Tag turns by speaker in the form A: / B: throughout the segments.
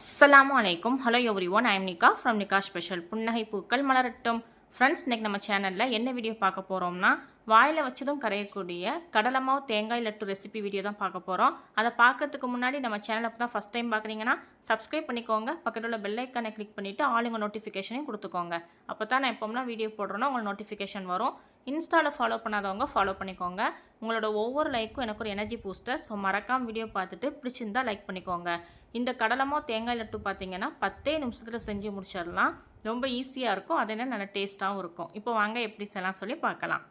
A: அஸ்லாம் வலைக்கும் hello everyone I'm Nika from Nika special புன்னகை பூக்கள் மலரட்டும். ஃப்ரெண்ட்ஸ் இன்னைக்கு நம்ம சேனலில் என்ன வீடியோ பார்க்க போகிறோம்னா வாயில் வச்சதும் கரையக்கூடிய கடலை தேங்காய் லட்டு ரெசிபி வீடியோ தான் பார்க்க போகிறோம் அதை பார்க்கறதுக்கு முன்னாடி நம்ம சேனலை தான் ஃபஸ்ட் டைம் பார்க்குறீங்கன்னா சப்ஸ்கிரைப் பண்ணிக்கோங்க. பக்கத்தில் உள்ள பெல்லைக்கானை கிளிக் பண்ணிவிட்டு ஆளுங்க நோட்டிஃபிகேஷனையும் கொடுத்துக்கோங்க. அப்போ தான் நான் எப்போம்னா வீடியோ போடுறோன்னா உங்களுக்கு நோட்டிஃபிகேஷன் வரும். இன்ஸ்டாவில் ஃபாலோ பண்ணாதவங்க ஃபாலோ பண்ணிக்கோங்க. உங்களோட ஒவ்வொரு லைக்கும் எனக்கு ஒரு எனர்ஜி பூஸ்டர் ஸோ மறக்காம வீடியோ பார்த்துட்டு பிடிச்சிருந்தா லைக் பண்ணிக்கோங்க. இந்த கடலமோ தேங்காய் லட்டு பார்த்தீங்கன்னா பத்தே நிமிஷத்தில் செஞ்சு முடிச்சிடலாம். ரொம்ப ஈஸியாக இருக்கும். அதே நல்ல நல்லா டேஸ்ட்டாகவும் இருக்கும். இப்போ வாங்க எப்படி செய்யலாம் சொல்லி பார்க்கலாம்.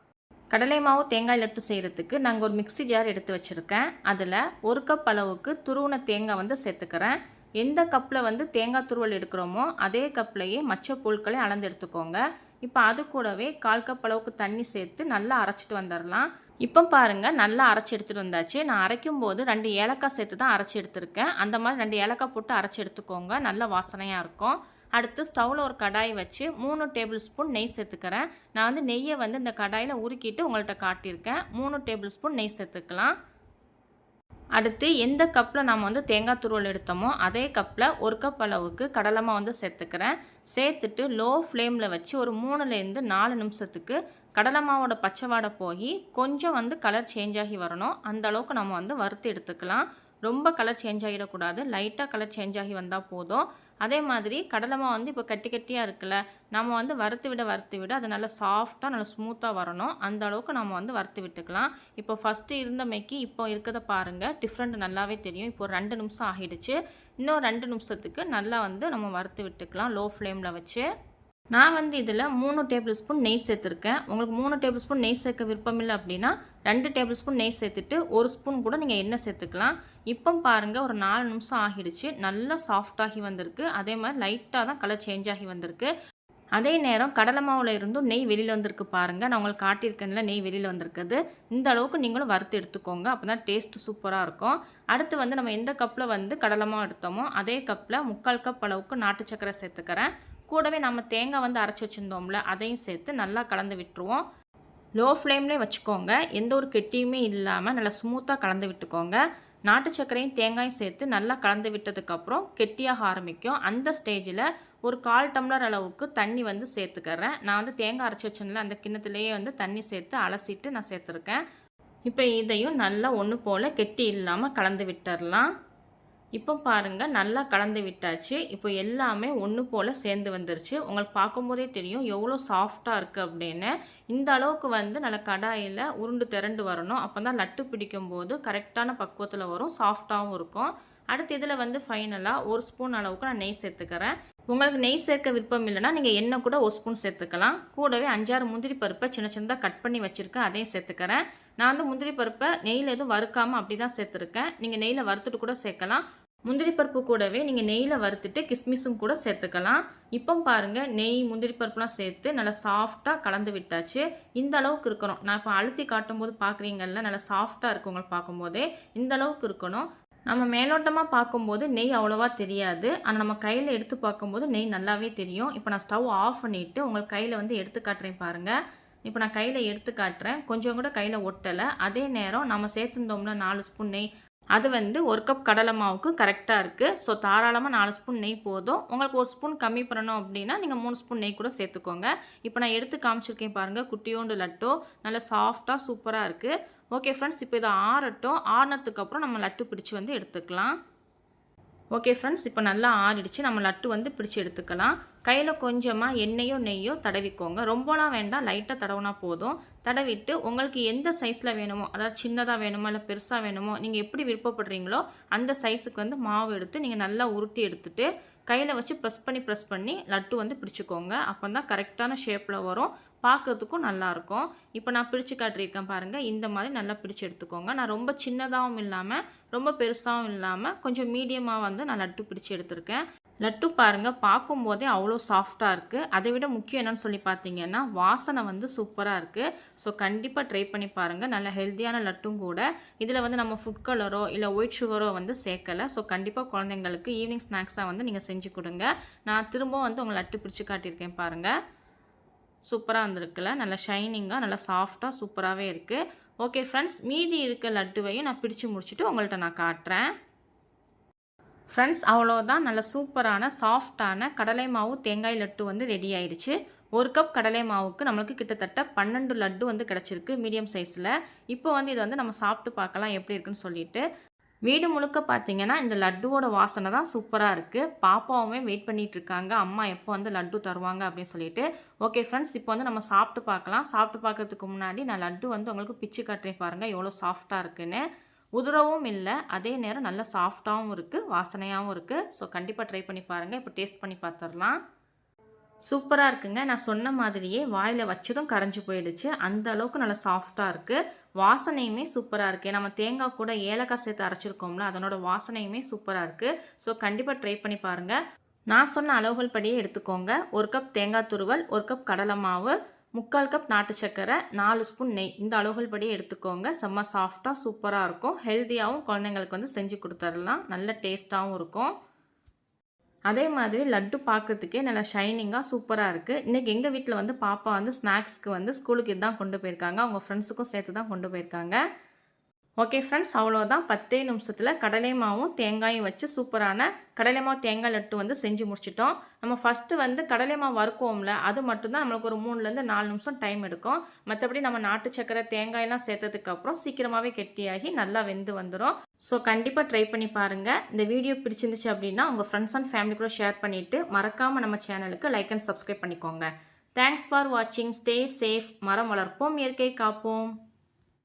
A: கடலை மாவு தேங்காய் லட்டு செய்கிறதுக்கு நாங்கள் ஒரு மிக்ஸி ஜார் எடுத்து வச்சுருக்கேன். அதில் ஒரு கப் அளவுக்கு துருவன தேங்காய் வந்து சேர்த்துக்கிறேன். எந்த கப்பில் வந்து தேங்காய் துருவல் எடுக்கிறோமோ அதே கப்லேயே மற்ற பொருட்களை அளந்து எடுத்துக்கோங்க. இப்போ அது கூடவே கால் கப் அளவுக்கு தண்ணி சேர்த்து நல்லா அரைச்சிட்டு வந்துடலாம் இப்போ பாருங்கள் நல்லா அரைச்சி எடுத்துகிட்டு வந்தாச்சு. நான் அரைக்கும் போது ரெண்டு ஏலக்காய் சேர்த்து தான் அரைச்சி எடுத்திருக்கேன். அந்த மாதிரி ரெண்டு ஏலக்காய் போட்டு அரைச்சி எடுத்துக்கோங்க. நல்ல வாசனையாக இருக்கும். அடுத்து ஸ்டவ்வில் ஒரு கடாய் வச்சு மூணு டேபிள் ஸ்பூன் நெய் சேர்த்துக்கிறேன். நான் வந்து நெய்யை வந்து இந்த கடாயில் உருக்கிட்டு உங்கள்கிட்ட காட்டியிருக்கேன். மூணு டேபிள் ஸ்பூன் நெய் சேர்த்துக்கலாம். அடுத்து எந்த கப்பில் நாம் வந்து தேங்காய் துருவல் எடுத்தோமோ அதே கப்பில் ஒரு கப் அளவுக்கு கடலமாக வந்து சேர்த்துக்கிறேன். சேர்த்துட்டு லோ ஃப்ளேமில் வச்சு ஒரு மூணுலேருந்து நாலு நிமிஷத்துக்கு கடலை மாவோட பச்சை வாடை போய் கொஞ்சம் வந்து கலர் சேஞ்ச் ஆகி வரணும். அந்த அளவுக்கு நம்ம வந்து வறுத்து எடுத்துக்கலாம். ரொம்ப கலர் சேஞ்ச் ஆகிடக்கூடாது. லைட்டாக கலர் சேஞ்ச் ஆகி வந்தால் போதும். அதே மாதிரி கடலைமா வந்து இப்போ கட்டி கட்டியாக இருக்குல்ல நம்ம வந்து வறுத்து விட வறுத்து விட அது நல்லா சாஃப்டாக நல்லா ஸ்மூத்தாக வரணும். அந்த அளவுக்கு நம்ம வந்து வறுத்து விட்டுக்கலாம். இப்போ ஃபஸ்ட்டு இருந்தமைக்கு இப்போ இருக்கிறத பாருங்கள் டிஃப்ரெண்ட் நல்லாவே தெரியும். இப்போ ரெண்டு நிமிஷம் ஆகிடுச்சு. இன்னும் ரெண்டு நிமிஷத்துக்கு நல்லா வந்து நம்ம வறுத்து விட்டுக்கலாம் லோ ஃப்ளேமில் வச்சு. நான் வந்து இதில் மூணு டேபிள் ஸ்பூன் நெய் சேர்த்துருக்கேன். உங்களுக்கு மூணு டேபிள் ஸ்பூன் நெய் சேர்க்க விருப்பம் இல்லை அப்படின்னா ரெண்டு டேபிள் ஸ்பூன் நெய் சேர்த்துட்டு ஒரு ஸ்பூன் கூட நீங்கள் எண்ணெய் சேர்த்துக்கலாம். இப்போ பாருங்கள் ஒரு நாலு நிமிஷம் ஆகிடுச்சு. நல்லா சாஃப்டாகி வந்திருக்கு. அதே மாதிரி லைட்டாக தான் கலர் சேஞ்ச் ஆகி வந்திருக்கு. அதே நேரம் கடலை மாவில் இருந்தும் நெய் வெளியில் வந்திருக்கு பாருங்கள் நான் உங்களுக்கு காட்டியிருக்கேன்ல நெய் வெளியில் வந்திருக்குது. இந்த அளவுக்கு நீங்களும் வறுத்து எடுத்துக்கோங்க. அப்போ தான் டேஸ்ட்டு சூப்பராக இருக்கும். அடுத்து வந்து நம்ம எந்த கப்பில் வந்து கடலை மாவு எடுத்தோமோ அதே கப்பில் முக்கால் கப் அளவுக்கு நாட்டு சக்கரை சேர்த்துக்கிறேன். கூடவே நம்ம தேங்காய் வந்து அரைச்சி வச்சுருந்தோம்ல அதையும் சேர்த்து நல்லா கலந்து விட்டுருவோம். லோ ஃப்ளேம்லேயே வச்சுக்கோங்க. எந்த ஒரு கெட்டியுமே இல்லாமல் நல்லா ஸ்மூத்தாக கலந்து விட்டுக்கோங்க. நாட்டு சர்க்கரையும் தேங்காயும் சேர்த்து நல்லா கலந்து விட்டதுக்கப்புறம் கெட்டியாக ஆரம்பிக்கும். அந்த ஸ்டேஜில் ஒரு கால் டம்ளர் அளவுக்கு தண்ணி வந்து சேர்த்துக்கிறேன். நான் வந்து தேங்காய் அரைச்சி வச்சேன்ல அந்த கிண்ணத்துலேயே வந்து தண்ணி சேர்த்து அலசிட்டு நான் சேர்த்துருக்கேன். இப்போ இதையும் நல்லா ஒன்று போல் கெட்டி இல்லாமல் கலந்து விட்டுறலாம். இப்போ பாருங்கள் நல்லா கலந்து விட்டாச்சு. இப்போ எல்லாமே ஒன்று போல் சேர்ந்து வந்துருச்சு. உங்களுக்கு பார்க்கும்போதே தெரியும் எவ்வளோ சாஃப்டாக இருக்குது அப்படின்னு. இந்த அளவுக்கு வந்து நல்ல கடாயில் உருண்டு திரண்டு வரணும். அப்போ தான் லட்டு பிடிக்கும் போது கரெக்டான பக்குவத்தில் வரும் சாஃப்டாகவும் இருக்கும். அடுத்து இதில் வந்து ஃபைனலாக ஒரு ஸ்பூன் அளவுக்கு நான் நெய் சேர்த்துக்கிறேன். உங்களுக்கு நெய் சேர்க்க விருப்பம் இல்லைன்னா நீங்கள் எண்ணெய் கூட ஒரு ஸ்பூன் சேர்த்துக்கலாம். கூடவே அஞ்சாறு முந்திரி பருப்பை சின்ன சின்னதாக கட் பண்ணி வச்சுருக்கேன் அதையும் சேர்த்துக்கிறேன். நான் வந்து முந்திரி பருப்பை நெய்யில் எதுவும் வறுக்காமல் அப்படி தான் சேர்த்துருக்கேன். நீங்கள் நெய்யில் வறுத்துட்டு கூட சேர்க்கலாம். முந்திரி பருப்பு கூடவே நீங்கள் நெய்யில் வறுத்துட்டு கிஸ்மிஸும் கூட சேர்த்துக்கலாம். இப்போ பாருங்கள் நெய் முந்திரி பருப்புலாம் சேர்த்து நல்லா சாஃப்டாக கலந்து விட்டாச்சு. இந்த அளவுக்கு இருக்கணும். நான் இப்போ அழுத்தி காட்டும் போது பார்க்குறீங்கல்ல நல்லா சாஃப்டாக இருக்கு உங்களை பார்க்கும்போதே. இந்த அளவுக்கு இருக்கணும். நம்ம மேலோட்டமாக பார்க்கும்போது நெய் அவ்வளோவா தெரியாது. ஆனால் நம்ம கையில் எடுத்து பார்க்கும்போது நெய் நல்லாவே தெரியும். இப்போ நான் ஸ்டவ் ஆஃப் பண்ணிவிட்டு உங்கள் கையில் வந்து எடுத்து காட்டுறேன் பாருங்கள் இப்போ நான் கையில் எடுத்து காட்டுறேன். கொஞ்சம் கூட கையில் ஒட்டலை. அதே நேரம் நம்ம சேர்த்துருந்தோம்ல நாலு ஸ்பூன் நெய் அது வந்து ஒரு கப் கடலை மாவுக்கு கரெக்டாக இருக்குது ஸோ தாராளமாக நாலு ஸ்பூன் நெய் போதும். உங்களுக்கு ஒரு ஸ்பூன் கம்மி பண்ணணும் அப்படின்னா நீங்கள் மூணு ஸ்பூன் நெய் கூட சேர்த்துக்கோங்க. இப்போ நான் எடுத்து காமிச்சிருக்கேன் பாருங்கள் குட்டியோண்டு லட்டோ. நல்லா சாஃப்டாக சூப்பராக இருக்குது ஓகே ஃப்ரெண்ட்ஸ் இப்போ இதை ஆறட்டும். ஆறினதுக்கப்புறம் நம்ம லட்டு பிடிச்சி வந்து எடுத்துக்கலாம். ஓகே ஃப்ரெண்ட்ஸ் இப்போ நல்லா ஆறிடுச்சு. நம்ம லட்டு வந்து பிடிச்சி எடுத்துக்கலாம். கையில் கொஞ்சமாக எண்ணெயோ நெய்யோ தடவிக்கோங்க. ரொம்பலாம் வேண்டாம். லைட்டாக தடவுனா போதும். தடவிட்டு உங்களுக்கு எந்த சைஸில் வேணுமோ அதாவது சின்னதாக வேணுமோ இல்லை பெருசாக வேணுமோ நீங்கள் எப்படி விருப்பப்படுறீங்களோ அந்த சைஸுக்கு வந்து மாவு எடுத்து நீங்கள் நல்லா உருட்டி எடுத்துட்டு கையில் வச்சு ப்ரெஸ் பண்ணி ப்ரெஸ் பண்ணி லட்டு வந்து பிடிச்சிக்கோங்க. அப்போ தான் கரெக்டான ஷேப்பில் வரும். பார்க்குறதுக்கும் நல்லாயிருக்கும் இப்போ நான் பிரித்து காட்டியிருக்கேன் பாருங்கள் இந்த மாதிரி நல்லா பிரித்து எடுத்துக்கோங்க. நான் ரொம்ப சின்னதாகவும் இல்லாமல் ரொம்ப பெருசாகவும் இல்லாமல் கொஞ்சம் மீடியமாக வந்து நான் லட்டு பிரித்து எடுத்திருக்கேன். லட்டு பாருங்கள் பார்க்கும்போதே அவ்வளோ சாஃப்டாக இருக்குது அதை விட முக்கியம் என்னென்னு சொல்லி பார்த்தீங்கன்னா வாசனை வந்து சூப்பராக இருக்குது ஸோ கண்டிப்பாக ட்ரை பண்ணி பாருங்கள் நல்ல ஹெல்த்தியான லட்டும் கூட. இதில் வந்து நம்ம ஃபுட் கலரோ இல்லை ஒயிட் சுகரோ வந்து சேர்க்கலை. ஸோ கண்டிப்பாக குழந்தைங்களுக்கு ஈவினிங் ஸ்நாக்ஸாக வந்து நீங்கள் செஞ்சு கொடுங்க. நான் திரும்பவும் வந்து உங்களை லட்டு பிடிச்சி காட்டியிருக்கேன் பாருங்கள் சூப்பராக வந்திருக்குல்ல நல்லா ஷைனிங்காக நல்லா சாஃப்டாக சூப்பராகவே இருக்குது ஓகே ஃப்ரெண்ட்ஸ் மீதி இருக்க லட்டுவையும் நான் பிடிச்சு முடிச்சுட்டு உங்கள்கிட்ட நான் காட்டுறேன். ஃப்ரெண்ட்ஸ் அவ்வளோதான் நல்ல சூப்பரான சாஃப்டான கடலை மாவு தேங்காய் லட்டு வந்து ரெடி ஆயிடுச்சு. ஒரு கப் கடலை மாவுக்கு நம்மளுக்கு கிட்டத்தட்ட பன்னெண்டு லட்டு வந்து கிடச்சிருக்கு மீடியம் சைஸில் இப்போ வந்து இதை வந்து நம்ம சாப்பிட்டு பார்க்கலாம் எப்படி இருக்குன்னு சொல்லிட்டு. வீடு முழுக்க பார்த்தீங்கன்னா இந்த லட்டுவோட வாசனை தான் சூப்பராக இருக்குது பாப்பாவுமே வெயிட் பண்ணிகிட்டு இருக்காங்க. அம்மா எப்போ வந்து லட்டு தருவாங்க அப்படின்னு சொல்லிட்டு. ஓகே ஃப்ரெண்ட்ஸ் இப்போ வந்து நம்ம சாப்பிட்டு பார்க்கலாம். சாப்பிட்டு பார்க்கறதுக்கு முன்னாடி நான் லட்டு வந்து உங்களுக்கு பிச்சு காட்டுறேன் பாருங்கள் எவ்வளோ சாஃப்டாக இருக்குன்னு. உதிரவும் இல்லை அதே நேரம் நல்ல சாஃப்டாகவும் இருக்குது வாசனையாகவும் இருக்குது ஸோ கண்டிப்பாக ட்ரை பண்ணி பாருங்கள் இப்போ டேஸ்ட் பண்ணி பார்த்துடலாம். சூப்பராக இருக்குங்க. நான் சொன்ன மாதிரியே வாயில் வச்சதும் கரைஞ்சி போயிடுச்சு. அந்த அளவுக்கு நல்லா சாஃப்டாக இருக்குது வாசனையுமே சூப்பராக இருக்குது நம்ம தேங்காய் கூட ஏலக்காய் சேர்த்து அரைச்சிருக்கோம்ல அதனோட வாசனையுமே சூப்பராக இருக்குது ஸோ கண்டிப்பாக ட்ரை பண்ணி பாருங்கள் நான் சொன்ன அளவுகள் படியே எடுத்துக்கோங்க. ஒரு கப் தேங்காய் துருவல் ஒரு கப் கடலை மாவு முக்கால் கப் நாட்டு சர்க்கரை நாலு ஸ்பூன் நெய். இந்த அளவுகள் படியே எடுத்துக்கோங்க. செம்ம சாஃப்டாக சூப்பராக இருக்கும். ஹெல்த்தியாகவும் குழந்தைங்களுக்கு வந்து செஞ்சு கொடுத்துடலாம். நல்ல டேஸ்ட்டாகவும் இருக்கும். அதே மாதிரி லட்டு பார்க்கறதுக்கே நல்லா ஷைனிங்காக சூப்பராக இருக்குது இன்றைக்கி எங்கள் வீட்டில் வந்து பாப்பா வந்து ஸ்நாக்ஸ்க்கு வந்து ஸ்கூலுக்கு இதுதான் கொண்டு போயிருக்காங்க. அவங்க ஃப்ரெண்ட்ஸுக்கும் சேர்த்து தான் கொண்டு போயிருக்காங்க. ஓகே ஃப்ரெண்ட்ஸ் அவ்வளோதான் பத்தே நிமிஷத்தில் கடலை மாவும் தேங்காயும் வச்சு சூப்பரான கடலை மாவு தேங்காய் லட்டு வந்து செஞ்சு முடிச்சிட்டோம். நம்ம ஃபஸ்ட்டு வந்து கடலை மாவு வறுக்குவோம்ல அது மட்டும்தான் நம்மளுக்கு ஒரு மூணுலேருந்து நாலு நிமிஷம் டைம் எடுக்கும். மற்றபடி நம்ம நாட்டு சக்கரை தேங்காயெல்லாம் சேர்த்ததுக்கப்புறம் சீக்கிரமாகவே கெட்டியாகி நல்லா வெந்து வந்துடும் ஸோ கண்டிப்பாக ட்ரை பண்ணி பாருங்கள் இந்த வீடியோ பிடிச்சிருந்துச்சு அப்படின்னா உங்கள் ஃப்ரெண்ட்ஸ் அண்ட் ஃபேமிலி கூட ஷேர் பண்ணிவிட்டு மறக்காமல் நம்ம சேனலுக்கு லைக் அண்ட் சப்ஸ்கிரைப் பண்ணிக்கோங்க. தேங்க்ஸ் ஃபார் வாட்சிங் ஸ்டே சேஃப் மரம் வளர்ப்போம். இயற்கை காப்போம்.